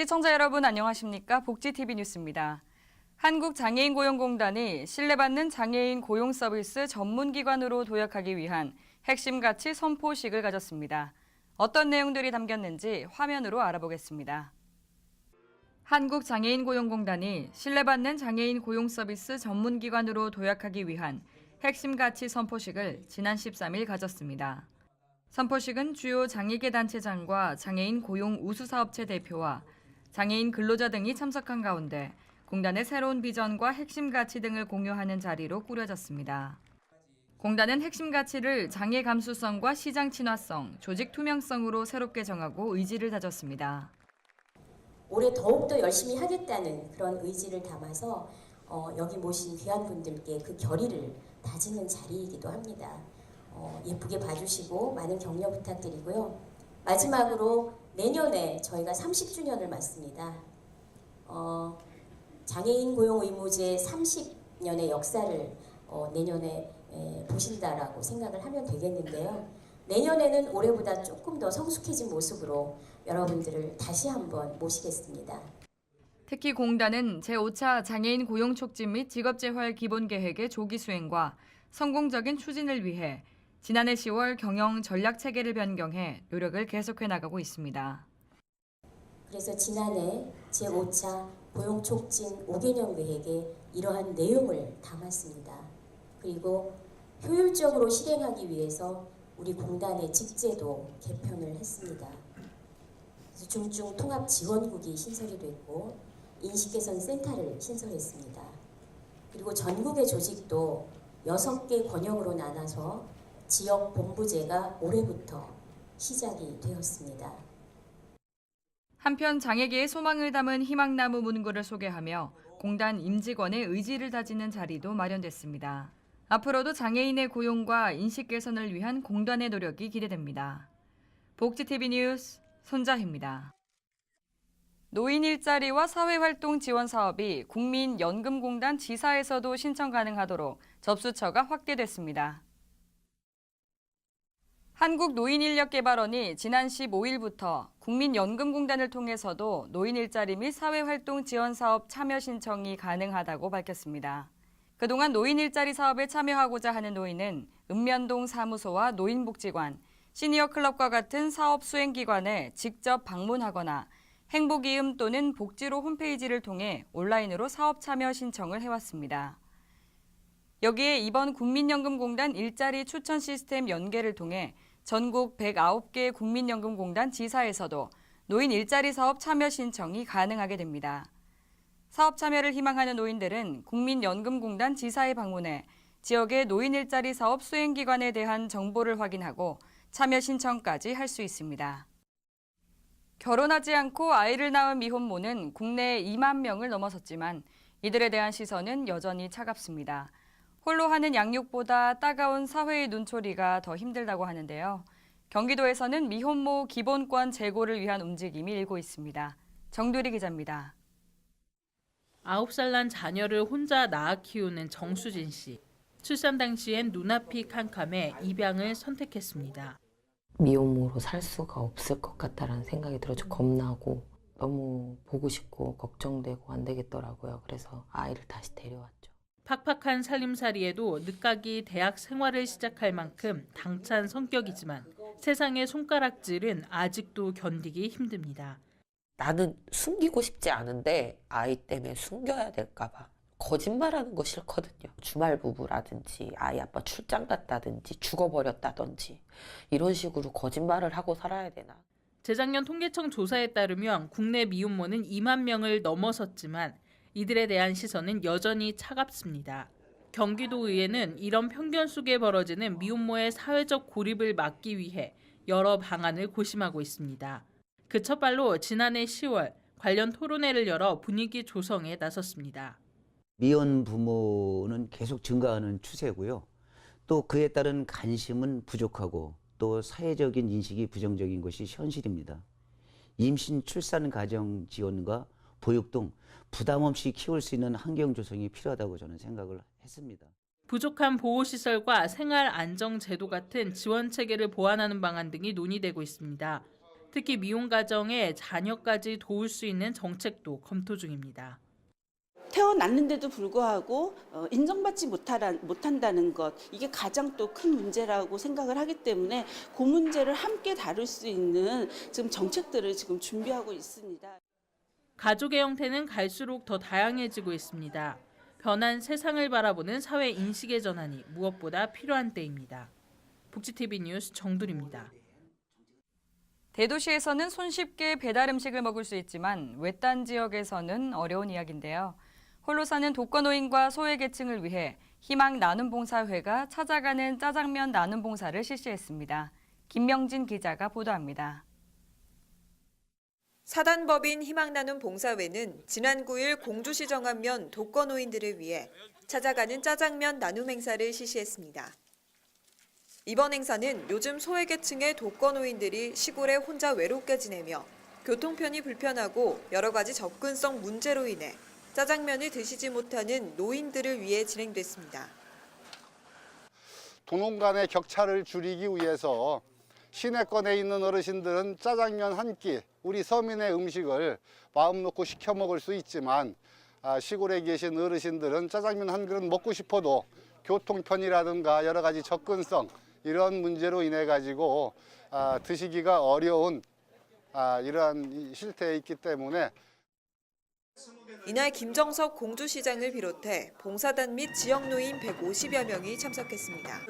시청자 여러분 안녕하십니까? 복지TV 뉴스입니다. 한국장애인고용공단이 신뢰받는 장애인 고용 서비스 전문기관으로 도약하기 위한 핵심 가치 선포식을 가졌습니다. 어떤 내용들이 담겼는지 화면으로 알아보겠습니다. 한국장애인고용공단이 신뢰받는 장애인 고용 서비스 전문기관으로 도약하기 위한 핵심 가치 선포식을 지난 13일 가졌습니다. 선포식은 주요 장애계 단체장과 장애인 고용 우수사업체 대표와 장애인 근로자 등이 참석한 가운데 공단의 새로운 비전과 핵심 가치 등을 공유하는 자리로 꾸려졌습니다. 공단은 핵심 가치를 장애 감수성과 시장 친화성, 조직 투명성으로 새롭게 정하고 의지를 다졌습니다. 올해 더욱더 열심히 하겠다는 그런 의지를 담아서 어, 여기 모신 귀한 분들께 그 결의를 다지는 자리이기도 합니다. 어, 예쁘게 봐주시고 많은 격려 부탁드리고요. 마지막으로 내년에 저희가 30주년을 맞습니다. 어, 장애인 고용 의무제 30년의 역사를 어, 내년에 에, 보신다라고 생각을 하면 되겠는데요. 내년에는 올해보다 조금 더 성숙해진 모습으로 여러분들을 다시 한번 모시겠습니다. 특히 공단은 제5차 장애인 고용 촉진 및 직업재활 기본계획의 조기 수행과 성공적인 추진을 위해 지난해 10월 경영 전략 체계를 변경해 노력을 계속해 나가고 있습니다. 그래서 지난해 제5차 고용 촉진 5개년 계획에 이러한 내용을 담았습니다. 그리고 효율적으로 실행하기 위해서 우리 공단의 직제도 개편을 했습니다. 그래서 중증 통합 지원국이 신설이 됐고 인식 개선 센터를 신설했습니다. 그리고 전국의 조직도 6개 권역으로 나눠서 지역 본부제가 올해부터 시작이 되었습니다. 한편 장애계의 소망을 담은 희망나무 문구를 소개하며 공단 임직원의 의지를 다지는 자리도 마련됐습니다. 앞으로도 장애인의 고용과 인식 개선을 위한 공단의 노력이 기대됩니다. 복지TV 뉴스 손자희입니다. 노인 일자리와 사회활동 지원 사업이 국민연금공단 지사에서도 신청 가능하도록 접수처가 확대됐습니다. 한국노인인력개발원이 지난 15일부터 국민연금공단을 통해서도 노인 일자리 및 사회활동 지원 사업 참여 신청이 가능하다고 밝혔습니다. 그동안 노인 일자리 사업에 참여하고자 하는 노인은 읍면동 사무소와 노인복지관, 시니어 클럽과 같은 사업 수행기관에 직접 방문하거나 행복이음 또는 복지로 홈페이지를 통해 온라인으로 사업 참여 신청을 해왔습니다. 여기에 이번 국민연금공단 일자리 추천 시스템 연계를 통해 전국 109개 국민연금공단 지사에서도 노인 일자리 사업 참여 신청이 가능하게 됩니다. 사업 참여를 희망하는 노인들은 국민연금공단 지사에 방문해 지역의 노인 일자리 사업 수행기관에 대한 정보를 확인하고 참여 신청까지 할 수 있습니다. 결혼하지 않고 아이를 낳은 미혼모는 국내 2만 명을 넘어섰지만 이들에 대한 시선은 여전히 차갑습니다. 홀로 하는 양육보다 따가운 사회의 눈초리가 더 힘들다고 하는데요. 경기도에서는 미혼모 기본권 제고를 위한 움직임이 일고 있습니다. 정두리 기자입니다. 9살 난 자녀를 혼자 낳아 키우는 정수진 씨. 출산 당시엔 눈앞이 캄캄해 입양을 선택했습니다. 미혼모로 살 수가 없을 것 같다라는 생각이 들어 좀 겁나고 너무 보고 싶고 걱정되고 안 되겠더라고요. 그래서 아이를 다시 데려왔죠. 팍팍한 살림살이에도 늦가기 대학 생활을 시작할 만큼 당찬 성격이지만 세상의 손가락질은 아직도 견디기 힘듭니다. 나는 숨기고 싶지 않은데 아이 때문에 숨겨야 될까봐 거짓말하는 거 싫거든요. 주말 부부라든지 아이 아빠 출장 갔다든지 죽어버렸다든지 이런 식으로 거짓말을 하고 살아야 되나? 재작년 통계청 조사에 따르면 국내 미혼모는 2만 명을 넘어섰지만 이들에 대한 시선은 여전히 차갑습니다. 경기도의회는 이런 편견 속에 벌어지는 미혼모의 사회적 고립을 막기 위해 여러 방안을 고심하고 있습니다. 그 첫 발로 지난해 10월 관련 토론회를 열어 분위기 조성에 나섰습니다. 미혼 부모는 계속 증가하는 추세고요. 또 그에 따른 관심은 부족하고 또 사회적인 인식이 부정적인 것이 현실입니다. 임신 출산 가정 지원과 보육 등 부담 없이 키울 수 있는 환경 조성이 필요하다고 저는 생각을 했습니다. 부족한 보호시설과 생활 안정 제도 같은 지원 체계를 보완하는 방안 등이 논의되고 있습니다. 특히 미혼 가정의 자녀까지 도울 수 있는 정책도 검토 중입니다. 태어났는데도 불구하고 어, 인정받지 못한다는 것 이게 가장 또 큰 문제라고 생각을 하기 때문에 그 문제를 함께 다룰 수 있는 지금 정책들을 지금 준비하고 있습니다. 가족의 형태는 갈수록 더 다양해지고 있습니다. 변한 세상을 바라보는 사회 인식의 전환이 무엇보다 필요한 때입니다. 복지TV 뉴스 정두리입니다. 대도시에서는 손쉽게 배달 음식을 먹을 수 있지만 외딴 지역에서는 어려운 이야기인데요. 홀로 사는 독거노인과 소외계층을 위해 희망 나눔 봉사회가 찾아가는 짜장면 나눔 봉사를 실시했습니다. 김명진 기자가 보도합니다. 사단법인 희망나눔 봉사회는 지난 9일 공주시 정안면 독거노인들을 위해 찾아가는 짜장면 나눔 행사를 실시했습니다. 이번 행사는 요즘 소외계층의 독거노인들이 시골에 혼자 외롭게 지내며 교통편이 불편하고 여러 가지 접근성 문제로 인해 짜장면을 드시지 못하는 노인들을 위해 진행됐습니다. 도농 간의 격차를 줄이기 위해서 시내권에 있는 어르신들은 짜장면 한 끼, 우리 서민의 음식을 마음 놓고 시켜 먹을 수 있지만 아, 시골에 계신 어르신들은 짜장면 한 그릇 먹고 싶어도 교통편이라든가 여러 가지 접근성 이런 문제로 인해 가지고 아, 드시기가 어려운 아, 이러한 이 실태에 있기 때문에 이날 김정석 공주시장을 비롯해 봉사단 및 지역 노인 150여 명이 참석했습니다.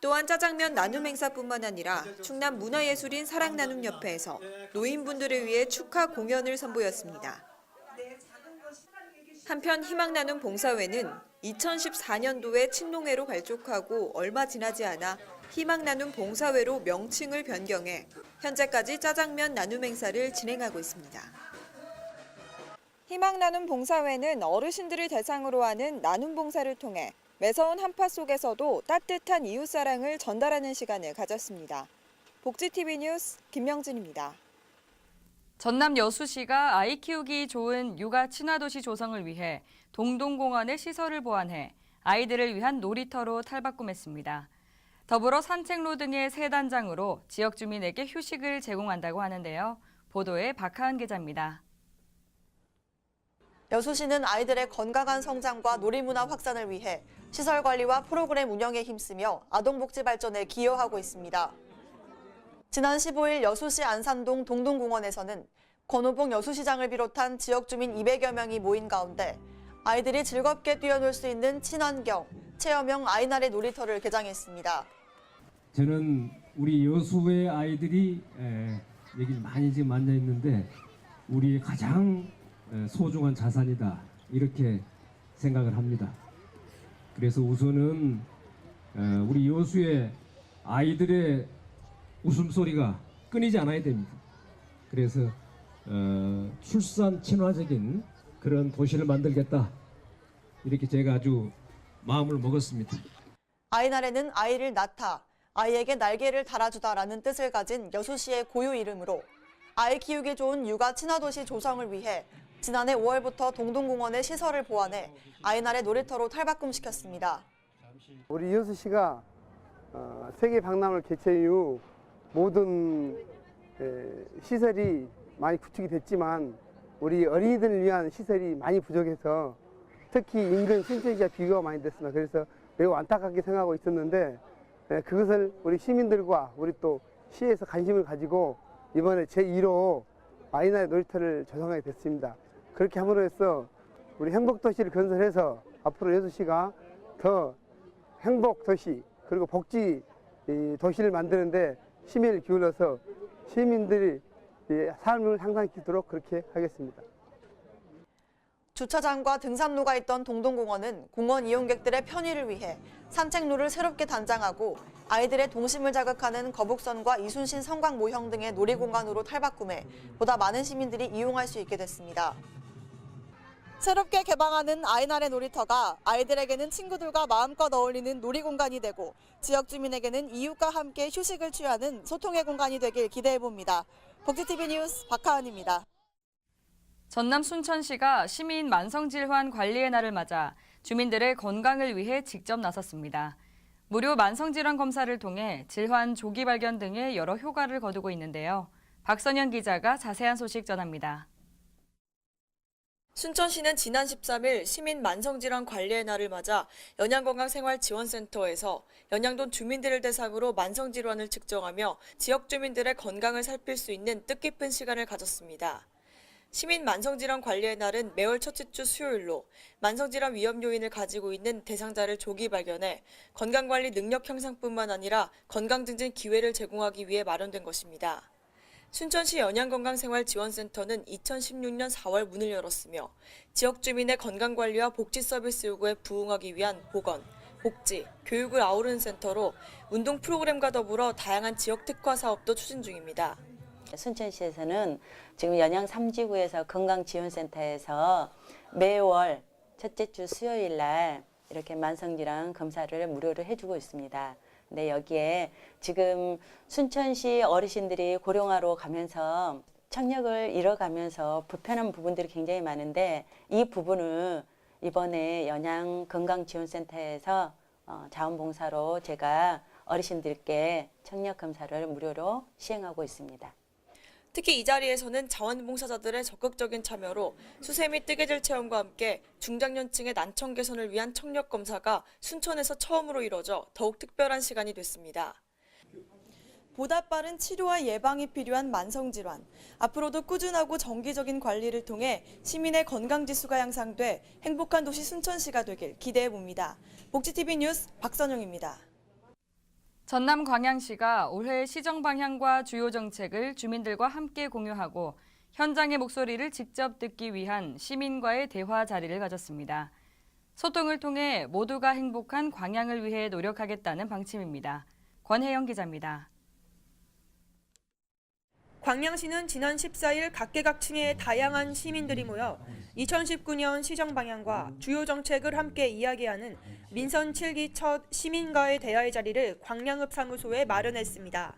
또한 짜장면 나눔 행사뿐만 아니라 충남 문화예술인 사랑나눔협회에서 노인분들을 위해 축하 공연을 선보였습니다. 한편 희망나눔 봉사회는 2014년도에 친농회로 발족하고 얼마 지나지 않아 희망나눔 봉사회로 명칭을 변경해 현재까지 짜장면 나눔 행사를 진행하고 있습니다. 희망나눔 봉사회는 어르신들을 대상으로 하는 나눔 봉사를 통해 매서운 한파 속에서도 따뜻한 이웃사랑을 전달하는 시간을 가졌습니다. 복지TV 뉴스 김명진입니다. 전남 여수시가 아이 키우기 좋은 육아 친화도시 조성을 위해 동동공원의 시설을 보완해 아이들을 위한 놀이터로 탈바꿈했습니다. 더불어 산책로 등의 세 단장으로 지역 주민에게 휴식을 제공한다고 하는데요. 보도에 박하은 기자입니다. 여수시는 아이들의 건강한 성장과 놀이문화 확산을 위해 시설 관리와 프로그램 운영에 힘쓰며 아동복지 발전에 기여하고 있습니다. 지난 15일 여수시 안산동 동동공원에서는 권오봉 여수시장을 비롯한 지역 주민 200여 명이 모인 가운데 아이들이 즐겁게 뛰어놀 수 있는 친환경, 체험형 아이날의 놀이터를 개장했습니다. 저는 우리 여수의 아이들이 에, 여기 많이 지금 앉아 있는데 우리 가장 에, 소중한 자산이다 이렇게 생각을 합니다. 그래서 우선은 에, 우리 여수의 아이들의 웃음소리가 끊이지 않아야 됩니다. 그래서 어, 출산 친화적인 그런 도시를 만들겠다 이렇게 제가 아주 마음을 먹었습니다. 아이날에는 아이를 낳다, 아이에게 날개를 달아주다라는 뜻을 가진 여수시의 고유 이름으로 아이 키우기 좋은 육아 친화도시 조성을 위해 지난해 5월부터 동동공원의 시설을 보완해 아이날의 놀이터로 탈바꿈시켰습니다. 우리 여수시가 어, 세계 박람회 개최 이후 모든 에, 시설이 많이 구축이 됐지만 우리 어린이들을 위한 시설이 많이 부족해서 특히 인근 신천지와 비교가 많이 됐습니다. 그래서 매우 안타깝게 생각하고 있었는데 에, 그것을 우리 시민들과 우리 또 시에서 관심을 가지고 이번에 제1호 아이나의 놀이터를 조성하게 됐습니다. 그렇게 함으로 해서 우리 행복도시를 건설해서 앞으로 여수시가 더 행복 도시 그리고 복지 이 도시를 만드는데 심혈을 기울여서 시민들이 이 삶을 향상시키도록 그렇게 하겠습니다. 주차장과 등산로가 있던 동동공원은 공원 이용객들의 편의를 위해 산책로를 새롭게 단장하고 아이들의 동심을 자극하는 거북선과 이순신 성곽 모형 등의 놀이공간으로 탈바꿈해 보다 많은 시민들이 이용할 수 있게 됐습니다. 새롭게 개방하는 아이날의 놀이터가 아이들에게는 친구들과 마음껏 어울리는 놀이 공간이 되고 지역 주민에게는 이웃과 함께 휴식을 취하는 소통의 공간이 되길 기대해 봅니다. 복지TV 뉴스 박하은입니다. 전남 순천시가 시민 만성질환 관리의 날을 맞아 주민들의 건강을 위해 직접 나섰습니다. 무료 만성질환 검사를 통해 질환 조기 발견 등의 여러 효과를 거두고 있는데요. 박선현 기자가 자세한 소식 전합니다. 순천시는 지난 13일 시민 만성질환 관리의 날을 맞아 연양건강생활지원센터에서 연양동 주민들을 대상으로 만성질환을 측정하며 지역 주민들의 건강을 살필 수 있는 뜻깊은 시간을 가졌습니다. 시민 만성질환 관리의 날은 매월 첫째 주 수요일로 만성질환 위험 요인을 가지고 있는 대상자를 조기 발견해 건강관리 능력 향상뿐만 아니라 건강 증진 기회를 제공하기 위해 마련된 것입니다. 순천시 연양건강생활지원센터는 2016년 4월 문을 열었으며 지역 주민의 건강관리와 복지 서비스 요구에 부응하기 위한 보건, 복지, 교육을 아우르는 센터로 운동 프로그램과 더불어 다양한 지역 특화 사업도 추진 중입니다. 순천시에서는 지금 연양 3지구에서 건강지원센터에서 매월 첫째 주 수요일 날 이렇게 만성질환 검사를 무료로 해주고 있습니다. 근데 여기에 지금 순천시 어르신들이 고령화로 가면서 청력을 잃어가면서 불편한 부분들이 굉장히 많은데 이 부분을 이번에 연양 건강지원센터에서 어, 자원봉사로 제가 어르신들께 청력 검사를 무료로 시행하고 있습니다. 특히 이 자리에서는 자원봉사자들의 적극적인 참여로 수세 및 뜨개질 체험과 함께 중장년층의 난청 개선을 위한 청력 검사가 순천에서 처음으로 이뤄져 더욱 특별한 시간이 됐습니다. 보다 빠른 치료와 예방이 필요한 만성질환. 앞으로도 꾸준하고 정기적인 관리를 통해 시민의 건강 지수가 향상돼 행복한 도시 순천시가 되길 기대해 봅니다. 복지TV 뉴스 박선영입니다. 전남 광양시가 올해 시정 방향과 주요 정책을 주민들과 함께 공유하고 현장의 목소리를 직접 듣기 위한 시민과의 대화 자리를 가졌습니다. 소통을 통해 모두가 행복한 광양을 위해 노력하겠다는 방침입니다. 권혜영 기자입니다. 광양시는 지난 14일 각계각층의 다양한 시민들이 모여 2019년 시정 방향과 주요 정책을 함께 이야기하는 민선 7기 첫 시민과의 대화의 자리를 광양읍 사무소에 마련했습니다.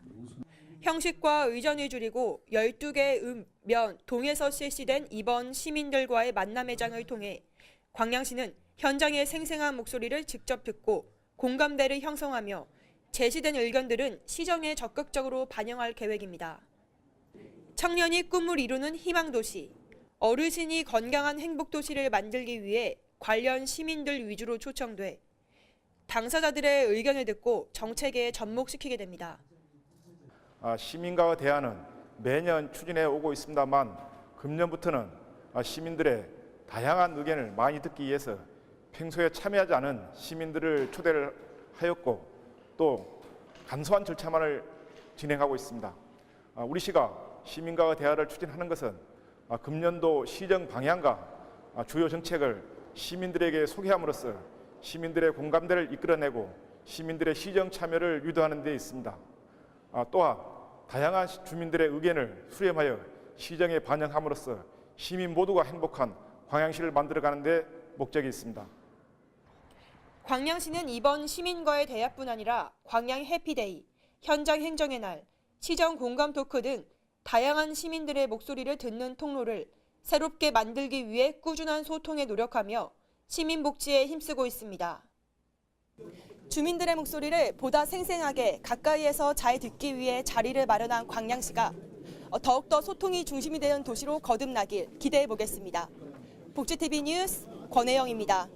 형식과 의전을 줄이고 12개 읍, 면, 동에서 실시된 이번 시민들과의 만남의 장을 통해 광양시는 현장의 생생한 목소리를 직접 듣고 공감대를 형성하며 제시된 의견들은 시정에 적극적으로 반영할 계획입니다. 청년이 꿈을 이루는 희망도시, 어르신이 건강한 행복도시를 만들기 위해 관련 시민들 위주로 초청돼 당사자들의 의견을 듣고 정책에 접목시키게 됩니다. 아, 시민과의 대화는 매년 추진해 오고 있습니다만 금년부터는 아, 시민들의 다양한 의견을 많이 듣기 위해서 평소에 참여하지 않은 시민들을 초대를 하였고 또 간소한 절차만을 진행하고 있습니다. 아, 우리 시가 시민과의 대화를 추진하는 것은 아, 금년도 시정 방향과 아, 주요 정책을 시민들에게 소개함으로써 시민들의 공감대를 이끌어내고 시민들의 시정 참여를 유도하는 데 있습니다. 아, 또한 다양한 주민들의 의견을 수렴하여 시정에 반영함으로써 시민 모두가 행복한 광양시를 만들어가는 데 목적이 있습니다. 광양시는 이번 시민과의 대화뿐 아니라 광양 해피데이, 현장 행정의 날, 시정 공감 토크 등 다양한 시민들의 목소리를 듣는 통로를 새롭게 만들기 위해 꾸준한 소통에 노력하며 시민 복지에 힘쓰고 있습니다. 주민들의 목소리를 보다 생생하게 가까이에서 잘 듣기 위해 자리를 마련한 광양시가 더욱더 소통이 중심이 되는 도시로 거듭나길 기대해 보겠습니다. 복지TV 뉴스 권혜영입니다.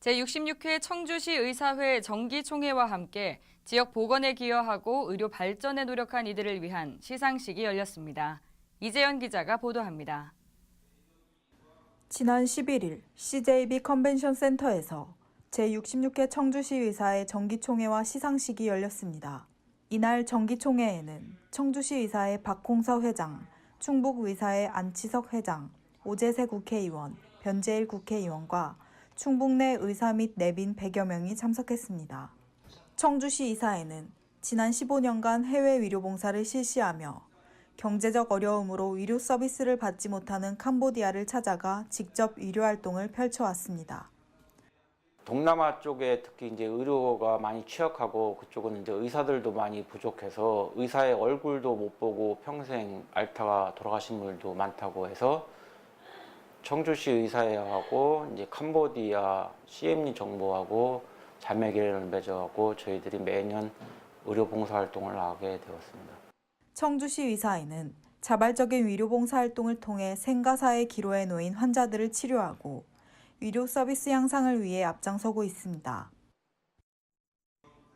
제66회 청주시 의사회 정기총회와 함께 지역 보건에 기여하고 의료 발전에 노력한 이들을 위한 시상식이 열렸습니다. 이재현 기자가 보도합니다. 지난 11일 CJB 컨벤션 센터에서 제66회 청주시 의사의 정기총회와 시상식이 열렸습니다. 이날 정기총회에는 청주시 의사의 박홍서 회장, 충북 의사의 안치석 회장, 오재세 국회의원, 변재일 국회의원과 충북 내 의사 및 내빈 100여 명이 참석했습니다. 청주시 이사회는 지난 15년간 해외 위료 봉사를 실시하며 경제적 어려움으로 의료 서비스를 받지 못하는 캄보디아를 찾아가 직접 의료 활동을 펼쳐왔습니다. 동남아 쪽에 특히 이제 의료가 많이 취약하고 그쪽은 이제 의사들도 많이 부족해서 의사의 얼굴도 못 보고 평생 앓다가 돌아가신 분들도 많다고 해서 청주시 의사회하고 이제 캄보디아 CM리 정부하고 자매기를 맺어갖고 저희들이 매년 의료 봉사 활동을 하게 되었습니다. 청주시 의사회는 자발적인 위료 봉사 활동을 통해 생가사의 기로에 놓인 환자들을 치료하고 의료 서비스 향상을 위해 앞장서고 있습니다.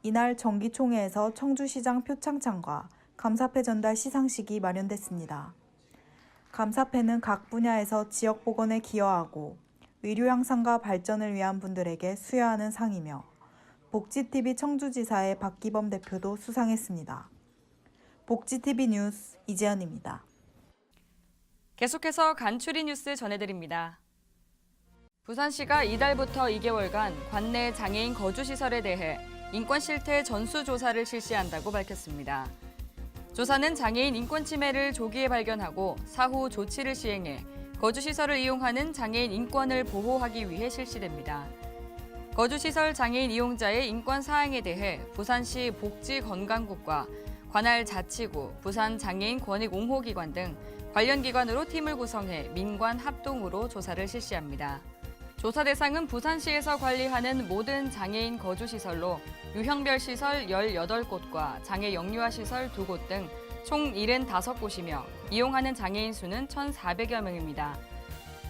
이날 정기총회에서 청주시장 표창장과 감사패 전달 시상식이 마련됐습니다. 감사패는 각 분야에서 지역 복원에 기여하고 의료 향상과 발전을 위한 분들에게 수여하는 상이며 복지TV 청주지사의 박기범 대표도 수상했습니다. 복지TV 뉴스 이재현입니다. 계속해서 간추리 뉴스 전해드립니다. 부산시가 이달부터 2개월간 관내 장애인 거주시설에 대해 인권 실태 전수 조사를 실시한다고 밝혔습니다. 조사는 장애인 인권 침해를 조기에 발견하고 사후 조치를 시행해 거주시설을 이용하는 장애인 인권을 보호하기 위해 실시됩니다. 거주시설 장애인 이용자의 인권 사항에 대해 부산시 복지건강국과 관할 자치구, 부산 장애인 권익 옹호기관 등 관련 기관으로 팀을 구성해 민관 합동으로 조사를 실시합니다. 조사 대상은 부산시에서 관리하는 모든 장애인 거주시설로 유형별 시설 18곳과 장애 영유아 시설 2곳 등 총 75곳이며 이용하는 장애인 수는 1,400여 명입니다.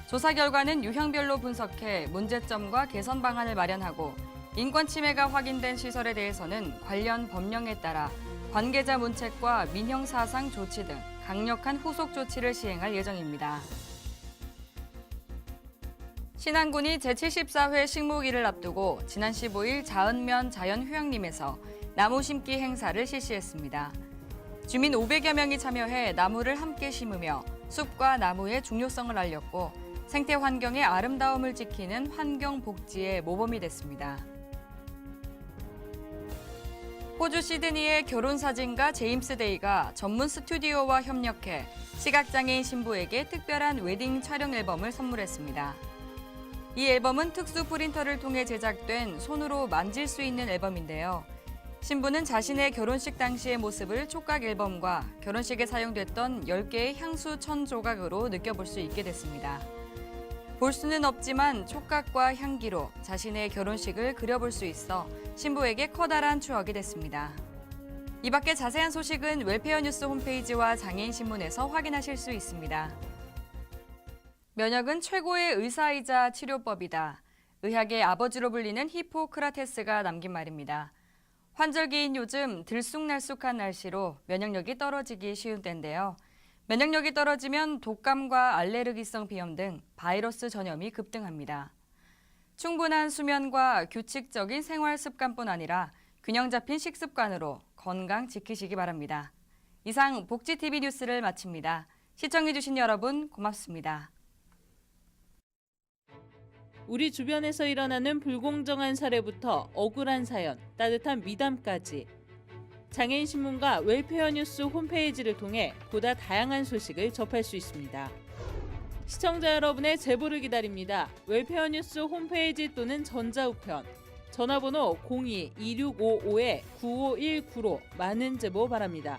조사 결과는 유형별로 분석해 문제점과 개선 방안을 마련하고 인권 침해가 확인된 시설에 대해서는 관련 법령에 따라 관계자 문책과 민형 사상 조치 등 강력한 후속 조치를 시행할 예정입니다. 신안군이 제74회 식목일을 앞두고 지난 15일 자은면 자연휴양림에서 나무 심기 행사를 실시했습니다. 주민 500여 명이 참여해 나무를 함께 심으며 숲과 나무의 중요성을 알렸고 생태 환경의 아름다움을 지키는 환경 복지의 모범이 됐습니다. 호주 시드니의 결혼 사진가 제임스 데이가 전문 스튜디오와 협력해 시각장애인 신부에게 특별한 웨딩 촬영 앨범을 선물했습니다. 이 앨범은 특수 프린터를 통해 제작된 손으로 만질 수 있는 앨범인데요. 신부는 자신의 결혼식 당시의 모습을 촉각 앨범과 결혼식에 사용됐던 10개의 향수 천 조각으로 느껴볼 수 있게 됐습니다. 볼 수는 없지만 촉각과 향기로 자신의 결혼식을 그려볼 수 있어 신부에게 커다란 추억이 됐습니다. 이 밖에 자세한 소식은 웰페어 뉴스 홈페이지와 장애인 신문에서 확인하실 수 있습니다. 면역은 최고의 의사이자 치료법이다. 의학의 아버지로 불리는 히포크라테스가 남긴 말입니다. 환절기인 요즘 들쑥날쑥한 날씨로 면역력이 떨어지기 쉬운 때인데요. 면역력이 떨어지면 독감과 알레르기성 비염 등 바이러스 전염이 급등합니다. 충분한 수면과 규칙적인 생활 습관뿐 아니라 균형 잡힌 식습관으로 건강 지키시기 바랍니다. 이상 복지TV 뉴스를 마칩니다. 시청해주신 여러분 고맙습니다. 우리 주변에서 일어나는 불공정한 사례부터 억울한 사연, 따뜻한 미담까지 장애인 신문과 웰페어 뉴스 홈페이지를 통해 보다 다양한 소식을 접할 수 있습니다. 시청자 여러분의 제보를 기다립니다. 웰페어 뉴스 홈페이지 또는 전자우편, 전화번호 02-2655-9519로 많은 제보 바랍니다.